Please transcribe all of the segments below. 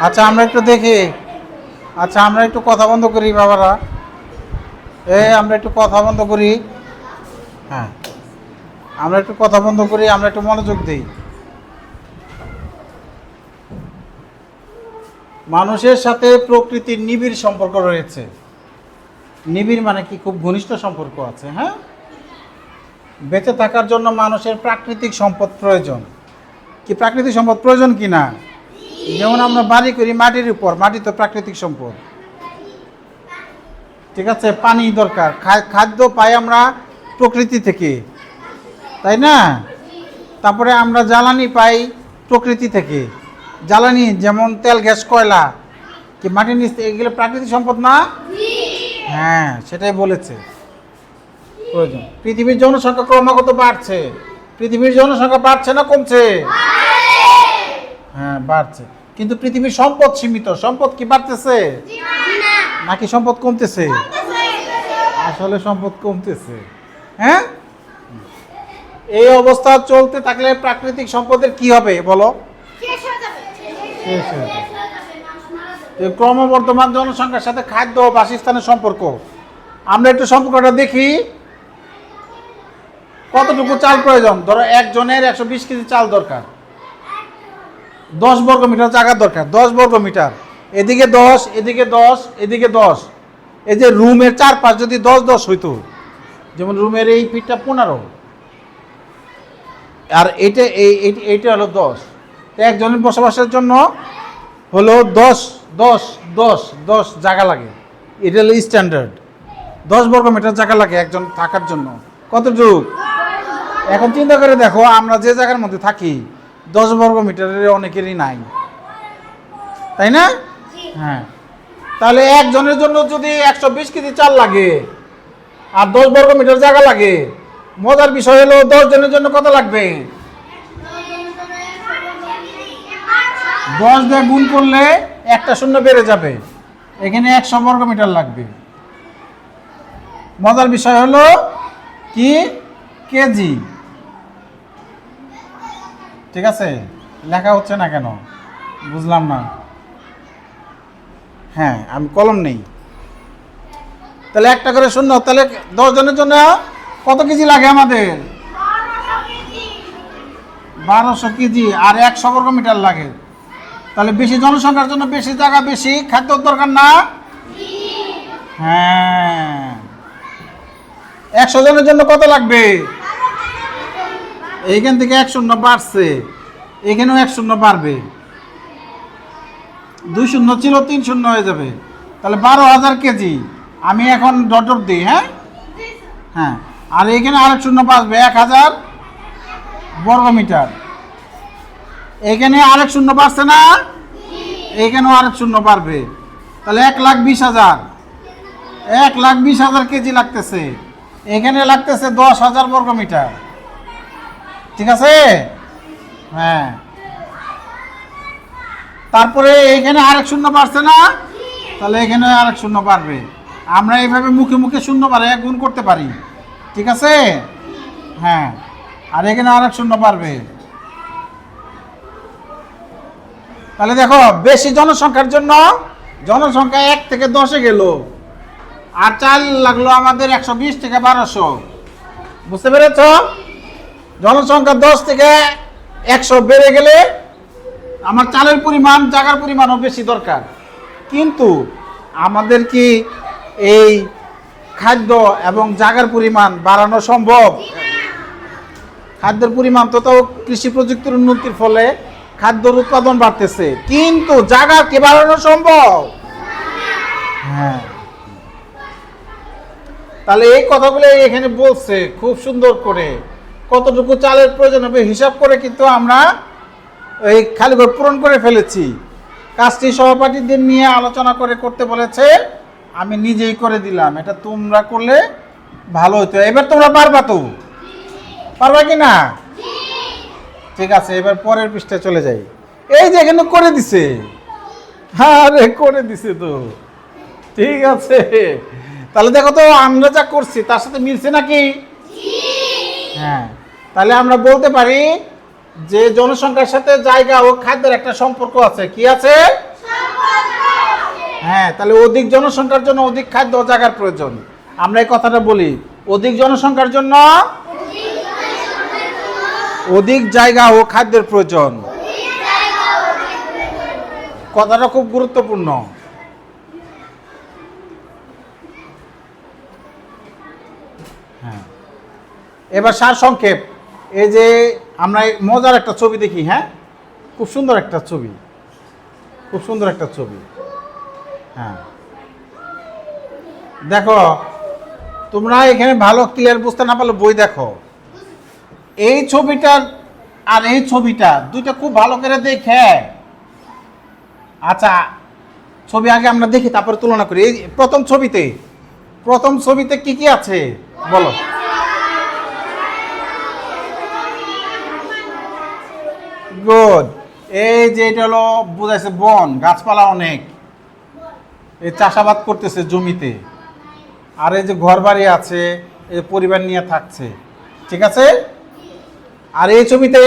আচ্ছা আমরা একটু দেখি। আচ্ছা আমরা একটু কথা বন্ধ করি বাবারা। এ, আমরা একটু কথা বন্ধ করি। হ্যাঁ। আমরা একটু কথা বন্ধ করি, আমরা একটু মনোযোগ দিই। মানুষের সাথে প্রকৃতির নিবিড় সম্পর্ক রয়েছে। নিবিড় মানে কি? খুব ঘনিষ্ঠ সম্পর্ক আছে হ্যাঁ? বেঁচে থাকার জন্য মানুষের প্রাকৃতিক সম্পদ প্রয়োজন। কি প্রাকৃতিক সম্পদ প্রয়োজন কি না? যেমন আমরা বাড়ি করি মাটির উপর। মাটি তো প্রাকৃতিক সম্পদ। ঠিক আছে? পানি দরকার। খাদ্য পাই আমরা প্রকৃতি থেকে। তাই না? তারপরে আমরা জ্বালানি পাই প্রকৃতি থেকে। জ্বালানি যেমন তেল গ্যাস কয়লা। কি মাটির নিচ এগুলো প্রাকৃতিক সম্পদ না? হ্যাঁ সেটাই বলেছে। প্রয়োজন। পৃথিবীর জনসংখ্যা ক্রমাগত বাড়ছে। পৃথিবীর জনসংখ্যা বাড়ছে না কমছে? হ্যাঁ বাড়ছে। কিন্তু পৃথিবীর সম্পদ সীমিত। সম্পদ কি বাড়তেছে? নাকি সম্পদ কমতেছে? আসলে সম্পদ কমতেছে। হ্যাঁ? এই অবস্থা চলতে থাকলে প্রাকৃতিক সম্পদের কি হবে বলো? ক্রমবর্ধমান জনসংখ্যার সাথে খাদ্য ও বাসস্থানের সম্পর্ক। আমরা একটু সম্পর্কটা দেখি। কতটুকু চাল প্রয়োজন? ধরো একজনের একশো বিশ কেজি চাল দরকার। দশ বর্গ মিটার জায়গা দরকার, দশ বর্গ মিটার। এদিকে দশ এদিকে দশ এদিকে দশ। এই যে রুমের চারপাশ যদি দশ দশ হইতো, যেমন রুমের এই ফিটটা পনেরো, আর এটা এই এই- এইটা হলো দশ। তো একজনের বসবাসের জন্য হলো দশ দশ দশ দশ জায়গা লাগে। এটা হলো স্ট্যান্ডার্ড দশ বর্গ মিটার জায়গা লাগে একজন থাকার জন্য। কতটুক এখন চিন্তা করে দেখো, আমরা যে জায়গার মধ্যে থাকি দশ বর্গ মিটারের অনেকেরই নাই। তাই না? হ্যাঁ। তাহলে একজনের জন্য যদি একশো বিশ কেজি চাল লাগে আর দশ বর্গ মিটার জায়গা লাগে মজার বিষয় হলো দশ জনের জন্য কত লাগবে? দশ দিয়ে গুণ করলে একটা শূন্য বেড়ে যাবে। এখানে একশো বর্গ মিটার লাগবে। মজার বিষয় হলো কি? কেজি। ঠিক আছে? লেখা হচ্ছে না কেন? বুঝলাম না। হ্যাঁ আমি কলম নেই। তাহলে একটা করে শূন্য, তাহলে দশ জনের জন্য কত কেজি লাগে আমাদের? বারোশো কেজি, আর একশো বর্গ মিটার লাগে। তাহলে বেশি জনসংখ্যার জন্য বেশি জায়গা বেশি খাদ্য দরকার না? হ্যাঁ। একশো জনের জন্য কত লাগবে? এইখান থেকে এক শূন্য বাড়ছে। এখানেও এক শূন্য বাড়বে। দুই শূন্য ছিল, তিন শূন্য হয়ে যাবে। তাহলে বারো হাজার কেজি। আমি এখন ডট ডট দিই হ্যাঁ? হ্যাঁ। আর এখানে আরেক শূন্য বাঁচবে, এক হাজার বর্গ মিটার এখানে আরেক শূন্য বাড়ছে না? এখানেও আরেক শূন্য বাড়বে। তাহলে এক লাখ বিশ হাজার। এক লাখ বিশ হাজার কেজি লাগতেছে। এখানে লাগতেছে দশ হাজার বর্গ মিটার ঠিক আছে? হ্যাঁ। তারপরে এইখানে আরেক শূন্য পারছে না? তাহলে এখানে আরেক শূন্য পারবে আমরা এইভাবে মুখে মুখে শূন্য বাড়ে গুণ করতে পারি। ঠিক আছে? হ্যাঁ। আর এখানে আরেক শূন্য পারবে তাহলে দেখো, বেশি জনসংখ্যার জন্য জনসংখ্যা এক থেকে দশে গেল। আর চাল লাগল আমাদের একশো বিশ থেকে বারোশো। বুঝতে পেরেছ? জনসংখ্যা দশ থেকে একশো বেড়ে গেলে আমার চালের পরিমাণ জায়গার পরিমাণও বেশি দরকার। কিন্তু আমাদের কি এই খাদ্য এবং জাগার পরিমাণ বাড়ানো সম্ভব? খাদ্যের পরিমাণ তো তো কৃষি প্রযুক্তির উন্নতির ফলে খাদ্যর উৎপাদন বাড়তেছে। কিন্তু জায়গা কি বাড়ানো সম্ভব? হ্যাঁ। তাহলে এই কথাগুলো এখানে বলছে, খুব সুন্দর করে। কতটুকু চালের প্রয়োজন হবে হিসাব করে কিন্তু আমরা এই খালি ঘর পূরণ করে ফেলেছি। কাজটি সহপাঠীদের নিয়ে আলোচনা করে করতে বলেছে আমি নিজেই করে দিলাম। এটা তোমরা করলে ভালো হতো। এবার তোমরা পারবা তো? পারবা কি না? ঠিক আছে এবার পরের পৃষ্ঠায় চলে যাই। এই যে এখানে করে দিছে। আরে করে দিছে তো। ঠিক আছে। তাহলে দেখো তো আমরা যা করছি তার সাথে মিলছে নাকি? হ্যাঁ। তাহলে আমরা বলতে পারি যে জনসংখ্যার সাথে জায়গা ও খাদ্যের একটা সম্পর্ক আছে। কি আছে? হ্যাঁ তাহলে অধিক জনসংখ্যার জন্য অধিক খাদ্য ও জায়গার প্রয়োজন। আমরা এই কথাটা বলি, অধিক জনসংখ্যার জন্য অধিক জায়গা ও খাদ্যের প্রয়োজন। কথাটা খুব গুরুত্বপূর্ণ। হ্যাঁ। এবার সার সংক্ষেপ এই যে আমরা মজার একটা ছবি দেখি হ্যাঁ? খুব সুন্দর একটা ছবি। খুব সুন্দর একটা ছবি। হ্যাঁ। দেখো, তোমরা এখানে ভালো ক্লিয়ার বুঝতে না পারলে বই দেখো। এই ছবিটার আর এই ছবিটা দুইটা খুব ভালো করে দেখে। আচ্ছা ছবি আগে আমরা দেখি, তারপরে তুলনা করি। এই প্রথম ছবিতে প্রথম ছবিতে কি কি আছে? বলো। গুড এই যে এটা হলো, বোঝাইছে বন, গাছপালা অনেক। এই চাষাবাদ করতেছে জমিতে। আর এই যে ঘর বাড়ি আছে, এই পরিবার নিয়ে থাকছে। ঠিক আছে? আর এই ছবিতে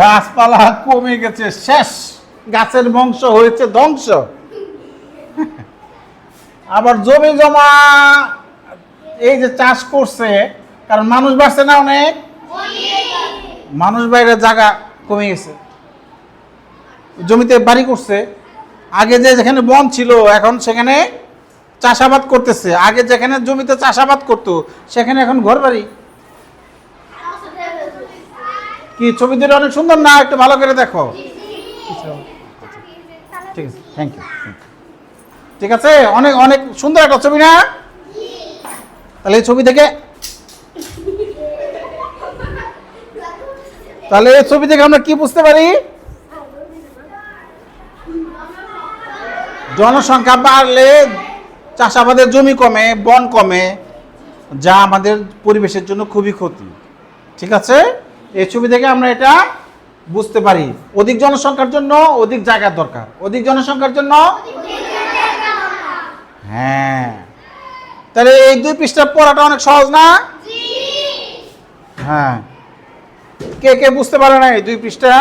গাছপালা কমে গেছে, শেষ। গাছের বংশ হয়েছে ধ্বংস। আবার জমি জমা, এই যে চাষ করছে, কারণ মানুষ বাড়ছে না অনেক। মানুষ বাইরে জায়গা কমে গেছে। জমিতে বাড়ি করছে। আগে যে যেখানে বন ছিল, এখন সেখানে চাষাবাদ করতেছে। আগে যেখানে জমিতে চাষাবাদ করতো, সেখানে এখন ঘর বাড়ি কি ছবি দুটো অনেক সুন্দর না? একটু ভালো করে দেখো। ঠিক আছে থ্যাংক ইউ ঠিক আছে? অনেক অনেক সুন্দর একটা ছবি না? তাহলে এই ছবি থেকে তাহলে এই ছবি থেকে আমরা কি বুঝতে পারি? জনসংখ্যা বাড়লে চাষাবাদের জমি কমে বন কমে যা আমাদের পরিবেশের জন্য খুবই ক্ষতি। ঠিক আছে? এই ছবি থেকে আমরা এটা বুঝতে পারি। অধিক জনসংখ্যার জন্য অধিক জায়গার দরকার। অধিক জনসংখ্যার জন্য? হ্যাঁ। তাহলে এই দুই পৃষ্ঠা পড়াটা অনেক সহজ না? হ্যাঁ। কে কে বুঝতে পারে নাই? দুই পৃষ্ঠা।